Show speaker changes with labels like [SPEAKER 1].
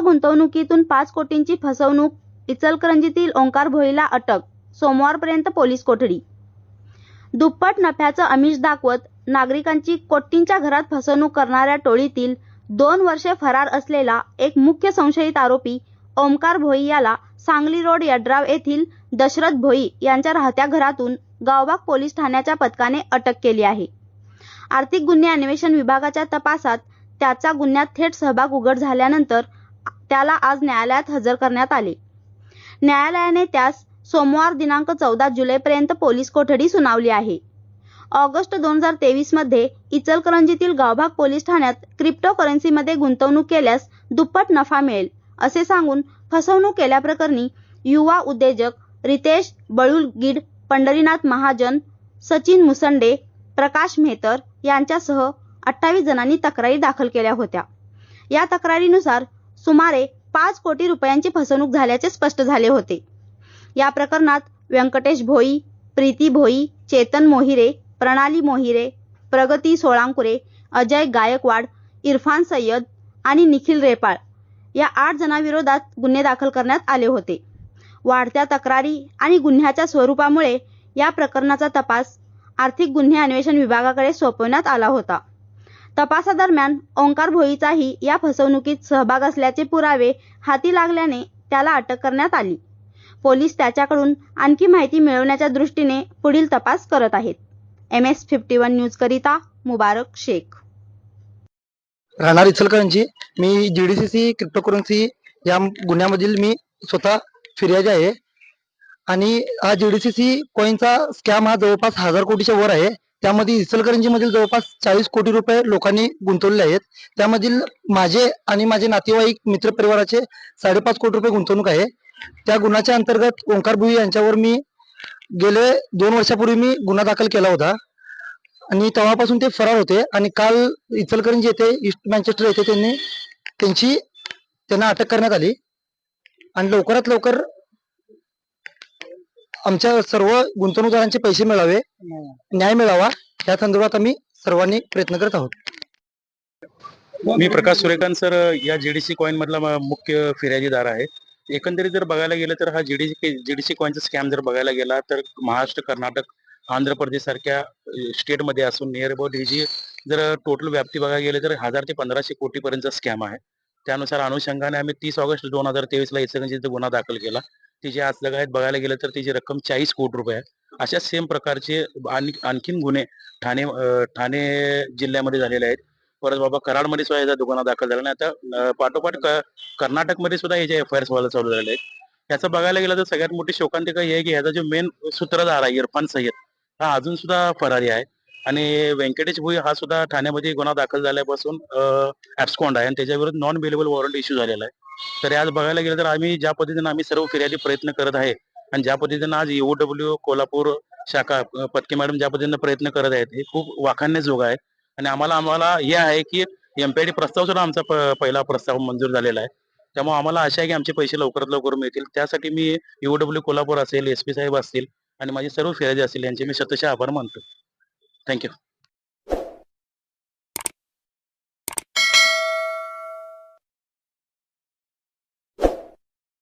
[SPEAKER 1] गुंतवणुकीतून पाच कोटींची फसवणूक इचलकरंजीतील ओंकार भोईला अटक सोमवारपर्यंत पोलीस कोठडी. दुप्पट नफ्याचं आमिष दाखवत नागरिकांची कोटींच्या घरात फसवणूक करणाऱ्या टोळीतील दोन वर्षे फरार असलेला एक मुख्य संशयित आरोपी ओमकार भोई याला सांगली रोड यड्राव येथील दशरथ भोई यांच्या राहत्या घरातून गावबाग पोलीस ठाण्याच्या पथकाने अटक केली आहे. आर्थिक गुन्हे अन्वेषण विभागाच्या तपासात त्याचा गुन्ह्यात थेट सहभाग उघड झाल्यानंतर त्याला आज न्यायालयात हजर करण्यात आले. न्यायालयाने त्यास सोमवार दिनांक चौदा जुलैपर्यंत पोलीस कोठडी सुनावली आहे. ऑगस्ट दोन हजार तेवीसमध्ये इचलकरंजीतील गावभाग पोलीस ठाण्यात क्रिप्टोकरन्सीमध्ये गुंतवणूक केल्यास दुप्पट नफा मिळेल असे सांगून फसवणूक केल्याप्रकरणी युवा उद्योजक रितेश बळुलगीड पंढरीनाथ महाजन सचिन मुसंडे प्रकाश मेहतर यांच्यासह अठ्ठावीस जणांनी तक्रारी दाखल केल्या होत्या. या तक्रारीनुसार सुमारे पाच कोटी रुपयांची फसवणूक झाल्याचे स्पष्ट झाले होते. या प्रकरणात व्यंकटेश भोई प्रीती भोई चेतन मोहिरे प्रणाली मोहिरे प्रगती सोळांकुरे अजय गायकवाड इरफान सय्यद आणि निखिल रेपाळ या आठ जणांविरोधात गुन्हे दाखल करण्यात आले होते. वाढत्या तक्रारी आणि गुन्ह्याच्या स्वरूपामुळे या प्रकरणाचा तपास आर्थिक गुन्हे अन्वेषण विभागाकडे सोपवण्यात आला होता. तपासादरम्यान ओंकार भोईचाही या फसवणुकीत सहभाग असल्याचे पुरावे हाती लागल्याने त्याला अटक करण्यात आली. पोलीस त्याच्याकडून आणखी माहिती मिळवण्याच्या दृष्टीने पुढील तपास करत आहेत. M S fifty one news करिता मुबारक शेख.
[SPEAKER 2] राहणार इचलकरंजी मी जीडीसीसी क्रिप्टोकरन्सी या गुन्ह्यामधील मी स्वतः फिर्यादी आहे. आणि हा जीडीसीसी कॉईनचा स्कॅम हा जवळपास हजार कोटीच्या वर आहे. त्यामध्ये इचलकरंजी मधील जवळपास चाळीस कोटी रुपये लोकांनी गुंतवलेले आहेत. त्यामधील माझे आणि माझे नातेवाईक मित्रपरिवाराचे साडेपाच कोटी रुपये गुंतवणूक आहे. त्या गुन्ह्याच्या अंतर्गत ओंकार भुई यांच्यावर मी गेले दोन वर्षापूर्वी मी गुन्हा दाखल केला होता. आणि तेव्हापासून ते फरार होते आणि काल इचलकरंजी येथे ईस्ट मॅन्चेस्टर येथे त्यांनी त्यांची त्यांना अटक करण्यात आली. आणि लवकरात लवकर आमच्या सर्व गुंतवणूकदारांचे पैसे मिळावे न्याय मिळावा या संदर्भात आम्ही सर्वांनी प्रयत्न करत आहोत.
[SPEAKER 3] मी प्रकाश सुरेखान सर या जीडीसी कॉईन मधला मुख्य फिर्यादीदार आहे. एकंदरीत जर बघायला गेलं तर हा जीडीसी जीडीसी कॉइनचा स्कॅम जर बघायला गेला तर महाराष्ट्र कर्नाटक आंध्र प्रदेश सारख्या स्टेटमध्ये असून नियर अबाउट ही जी जर टोटल व्याप्ती बघायला गेले तर हजार ते पंधराशे कोटी पर्यंतचा स्कॅम आहे. त्यानुसार अनुषंगाने आम्ही तीस ऑगस्ट दोन हजार तेवीस ला इचलकरंजीत गुन्हा दाखल केला. तिचे आज लगायत बघायला गेलं तर तिची रक्कम चाळीस कोटी रुपये आहे. अशा सेम प्रकारचे आणि आणखीन गुन्हे ठाणे ठाणे जिल्ह्यामध्ये झालेले आहेत. परत बाबा कराडमध्ये सुद्धा याचा दुकानात दाखल झाला नाही. आता पाठोपाठ कर्नाटकमध्ये सुद्धा याचे एफ आय आर व्हायला चालू झालेले आहेत. याचं बघायला गेलं तर सगळ्यात मोठी शोकांतिका हे आहे की ह्याचा जो मेन सूत्रधार आहे इरफान सय्यद हा अजून सुद्धा फरारी आहे. आणि व्यंकटेश भुई हा सुद्धा ठाण्यामध्ये गुन्हा दाखल झाल्यापासून ऍब्स्कॉन्ड आहे आणि त्याच्याविरुद्ध नॉन बेलेबल वॉरंट इश्यू झालेला आहे. तर आज बघायला गेलं तर आम्ही ज्या पद्धतीनं आम्ही सर्व फिर्यादी प्रयत्न करत आहे आणि ज्या पद्धतीनं आज डब्ल्यू कोल्हापूर शाखा अं, पत्के मॅडम ज्या पद्धतीने प्रयत्न करत आहेत हे खूप वाखाणण्याजोग आहे आणि आम्हाला आम्हाला हे आहे की एमपीआयडी प्रस्ताव सुद्धा आमचा पहिला प्रस्ताव मंजूर झालेला आहे. त्यामुळे आम्हाला आशा आहे की आमचे पैसे लवकरात लवकर मिळतील. त्यासाठी मी डब्ल्यू कोल्हापूर असेल एस पी साहेब असतील आणि माझे सर्व फिर्यादी असतील यांचे मी शतशः आभार मानतो. Thank you.